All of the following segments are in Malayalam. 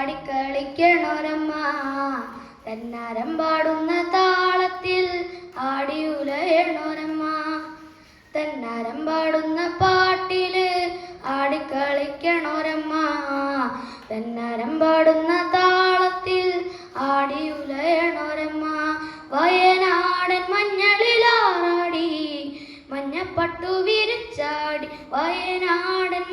ആടിക്കളിക്കണോരമ്മ തന്നാരം പാടുന്ന താളത്തിൽ ആടിയുലയണോരമ്മ തന്നാരം പാടുന്ന പാട്ടിൽ ആടിക്കളിക്കണോരമ്മ. തന്നാരം പാടുന്ന താളത്തിൽ ആടിയുലയണോരമ്മ വയനാടൻ മഞ്ഞളിലാറാടി മഞ്ഞപ്പട്ടു വിരിച്ചാടി വയനാടൻ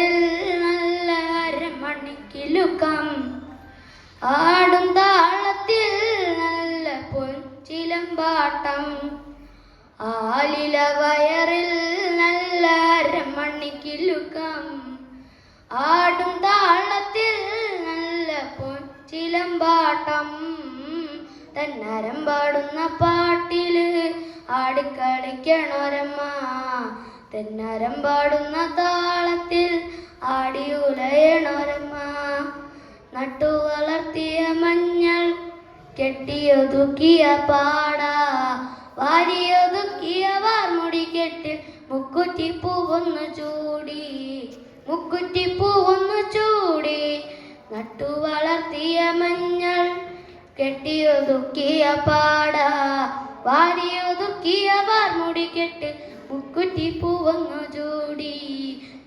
വയറിൽ നല്ല അരമണിക്കിലുക്കം ആടും താളത്തിൽ നല്ല പൊൻചിലമ്പാട്ടം. ആലില വയറിൽ നല്ല അരമണിക്കിലുക്കം ആടും താളത്തിൽ നല്ല പൊൻചിലമ്പാട്ടം. തന്നരം പാടുന്ന പാട്ടിൽ ആടിക്കളിക്കണോരമ്മ. തെന്നരം പാടുന്ന താളത്തിൽ ആടിയുലയണോരമ്മ നട്ടു വളർത്തിയ മഞ്ഞൾ കെട്ടിയൊതുക്കിയ പാട. വാരിയൊതുക്കിയ വാർമുടി കെട്ടിൽ മുക്കുറ്റി പൂവൊന്നു ചൂടി. മുക്കുറ്റി പൂവൊന്നു ചൂടി. നട്ടു വളർത്തിയ മഞ്ഞൾ കെട്ടിയൊതുക്കിയ പാട. വാരിയൊതുക്കിയ വാർമുടി കെട്ട് മുക്കുറ്റി പൂവങ്ങു ചൂടി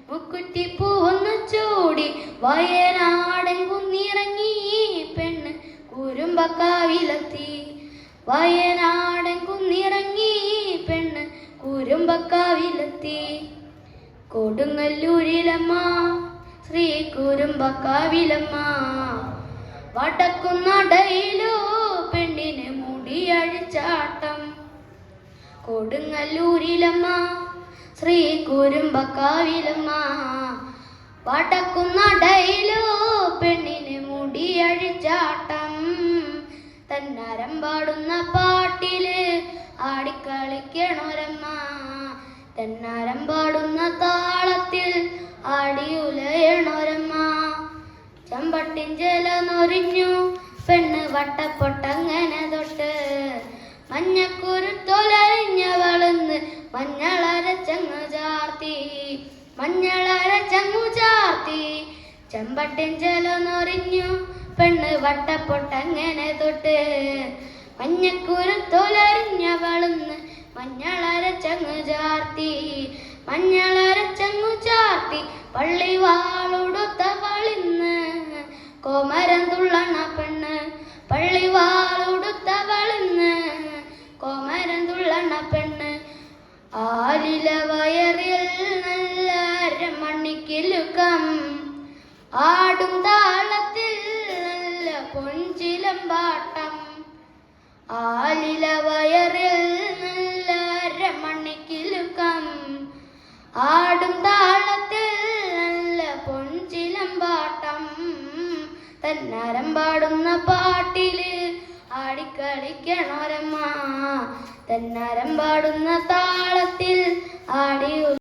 മുക്കുറ്റി പൂവങ്ങ ചൂടി. വയനാടൻ കുന്നിറങ്ങി പെണ്ണ് കുരുമ്പക്കാവിലെത്തി. വയനാടൻ കുന്നിറങ്ങി പെണ്ണ് കുരുമ്പക്കാവിലെത്തി. കൊടുങ്ങല്ലൂരിലമ്മ ശ്രീ കുരുമ്പക്കാവിലമ്മ. വടക്കുന്നടയിലോ പെണ്ണിന് മുടിയഴിച്ചാട്ടം കൊടുങ്ങല്ലൂരിലമ്മ ശ്രീ കുരുമ്പക്കാവിലമ്മ. വടക്കുന്നടയിലോ പെണ്ണിന് മുടിയഴിച്ചാട്ടം. തന്നരം പാടുന്ന പാട്ടിൽ ആടിക്കളിക്കണോരമ്മ. തന്നാരം പാടുന്ന താളത്തിൽ ആടിയുലയണോരമ്മ ചമ്പട്ടിൻ ജലനൊറിഞ്ഞു പെണ്ണ് വട്ടപ്പൊട്ടങ്ങനെ തൊട്ട് മഞ്ഞക്കുരുത്തൊലരിഞ്ഞവളെന്ന് മഞ്ഞളരച്ചങ്ങു ചാത്തി ചെമ്പട്ടിൻ ജല നൊറിഞ്ഞു പെണ്ണ് വട്ടപ്പൊട്ടങ്ങനെ തൊട്ട്. മഞ്ഞക്കുരുത്തൊലരിഞ്ഞവളെന്ന് മഞ്ഞളരച്ചങ്ങു ചാർത്തി. മഞ്ഞളരച്ചങ്ങു ചാർത്തി പള്ളി വാളുടുത്തവളിന്ന് കോമരം തുള്ളണ പെണ്ണ് പള്ളി വാളുടുത്തവളിന്ന് കോമരം തുള്ളണ പെണ്ണ് ആരിലവയ അരമണിക്കിലുക്കം ആടും താളത്തിൽ നല്ല പൊഞ്ചിലമ്പാട്ടം ആലില വയറിൽ നല്ല അരമണിക്കിലുക്കം ആടും താളത്തിൽ നല്ല പൊഞ്ചിലമ്പാട്ടം തന്നരം പാടുന്ന പാട്ടിൽ ആടിക്കളിക്കണോരമ്മ. തന്നരം പാടുന്ന താളത്തിൽ ആടി